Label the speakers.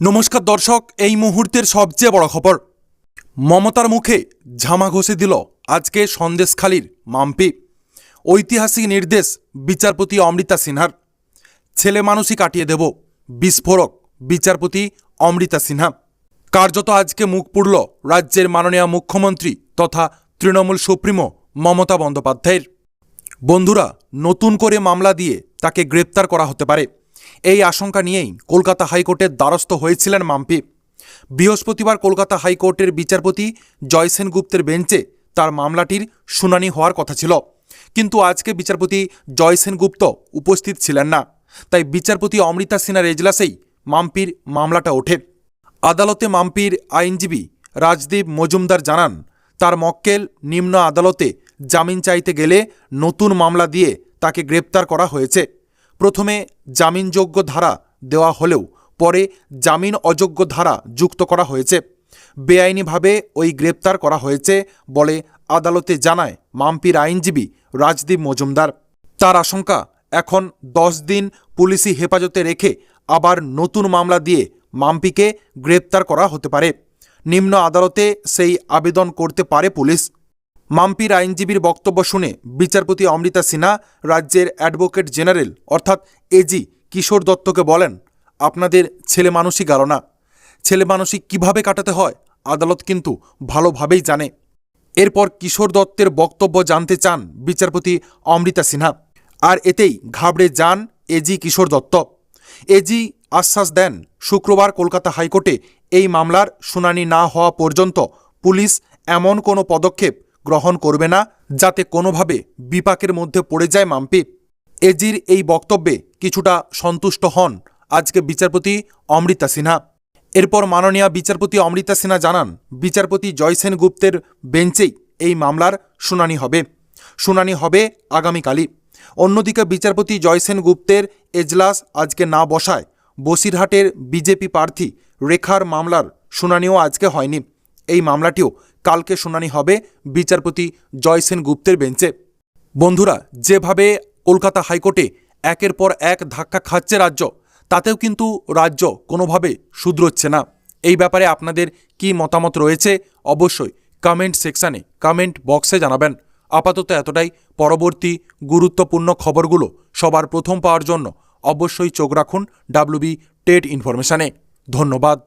Speaker 1: নমস্কার দর্শক, এই মুহূর্তের সবচেয়ে বড় খবর। মমতার মুখে ঝামা ঘষে দিল আজকে সন্দেশখালির মাম্পি। ঐতিহাসিক নির্দেশ বিচারপতি অমৃতা সিনহার। ছেলে মানুষই কাটিয়ে দেব বিস্ফোরক বিচারপতি অমৃতা সিনহা। কার্যত আজকে মুখ পুড়ল রাজ্যের মাননীয় মুখ্যমন্ত্রী তথা তৃণমূল সুপ্রিমো মমতা বন্দ্যোপাধ্যায়ের। বন্ধুরা, নতুন করে মামলা দিয়ে তাকে গ্রেপ্তার করা হতে পারে। এই আশঙ্কা নিয়েই কলকাতা হাইকোর্টের দ্বারস্থ হয়েছিলেন মাম্পি বৃহস্পতিবার কলকাতা হাইকোর্টের বিচারপতি জয় সেনগুপ্তের বেঞ্চে তার মামলাটির শুনানি হওয়ার কথা ছিল। কিন্তু আজকে বিচারপতি জয় সেনগুপ্ত উপস্থিত ছিলেন না। তাই বিচারপতি অমৃতা সিনহার এজলাসেই মাম্পির মামলাটা ওঠে। আদালতে মাম্পির আইনজীবী রাজদীপ মজুমদার জানান, তার মক্কেল নিম্ন আদালতে জামিন চাইতে গেলে নতুন মামলা দিয়ে তাকে গ্রেপ্তার করা হয়েছে। প্রথমে জামিনযোগ্য ধারা দেওয়া হলেও পরে জামিন অযোগ্য ধারা যুক্ত করা হয়েছে। বেআইনিভাবে ওই গ্রেপ্তার করা হয়েছে বলে আদালতে জানায় মাম্পির আইনজীবী রাজদীপ মজুমদার। তার আশঙ্কা, এখন দশ দিন পুলিশি হেফাজতে রেখে আবার নতুন মামলা দিয়ে মাম্পিকে গ্রেপ্তার করা হতে পারে। নিম্ন আদালতে সেই আবেদন করতে পারে পুলিশ। মাম্পির আইনজীবীর বক্তব্য শুনে বিচারপতি অমৃতা সিনহা রাজ্যের অ্যাডভোকেট জেনারেল অর্থাৎ এজি কিশোর দত্তকে বলেন, আপনাদের ছেলে মানুষই গেল না ছেলে মানুষই কীভাবে কাটাতে হয়, আদালত কিন্তু ভালোভাবেই জানে। এরপর কিশোর দত্তের বক্তব্য জানতে চান বিচারপতি অমৃতা সিনহা। আর এতেই ঘাবড়ে যান এজি কিশোর দত্ত। এজি আশ্বাস দেন, শুক্রবার কলকাতা হাইকোর্টে এই মামলার শুনানি না হওয়া পর্যন্ত পুলিশ এমন কোনো পদক্ষেপ গ্রহণ করবে না যাতে কোনোভাবে বিপাকের মধ্যে পড়ে যায় মাম্পি এজির এই বক্তব্যে কিছুটা সন্তুষ্ট হন আজকে বিচারপতি অমৃতা সিনহা। এরপর মাননীয় বিচারপতি অমৃতা সিনহা জানান, বিচারপতি জয়সেন গুপ্তের বেঞ্চেই এই মামলার শুনানি হবে। শুনানি হবে আগামীকালই। অন্যদিকে বিচারপতি জয়সেন গুপ্তের এজলাস আজকে না বসায় বসিরহাটের বিজেপি প্রার্থী রেখার মামলার শুনানিও আজকে হয়নি। এই মামলাটিও কালকে শুনানি হবে বিচারপতি জয়সেন গুপ্তের বেঞ্চে। বন্ধুরা, যেভাবে কলকাতা হাইকোর্টে একের পর এক ধাক্কা খাচ্ছে রাজ্য, তাতেও কিন্তু রাজ্য কোনোভাবে শুধরোচ্ছে না। এই ব্যাপারে আপনাদের কি মতামত রয়েছে অবশ্যই কমেন্ট সেকশানে কমেন্ট বক্সে জানাবেন। আপাতত এতটাই। পরবর্তী গুরুত্বপূর্ণ খবরগুলো সবার প্রথম পাওয়ার জন্য অবশ্যই চোখ রাখুন ডাব্লিউবি টেট ইনফরমেশানে ধন্যবাদ।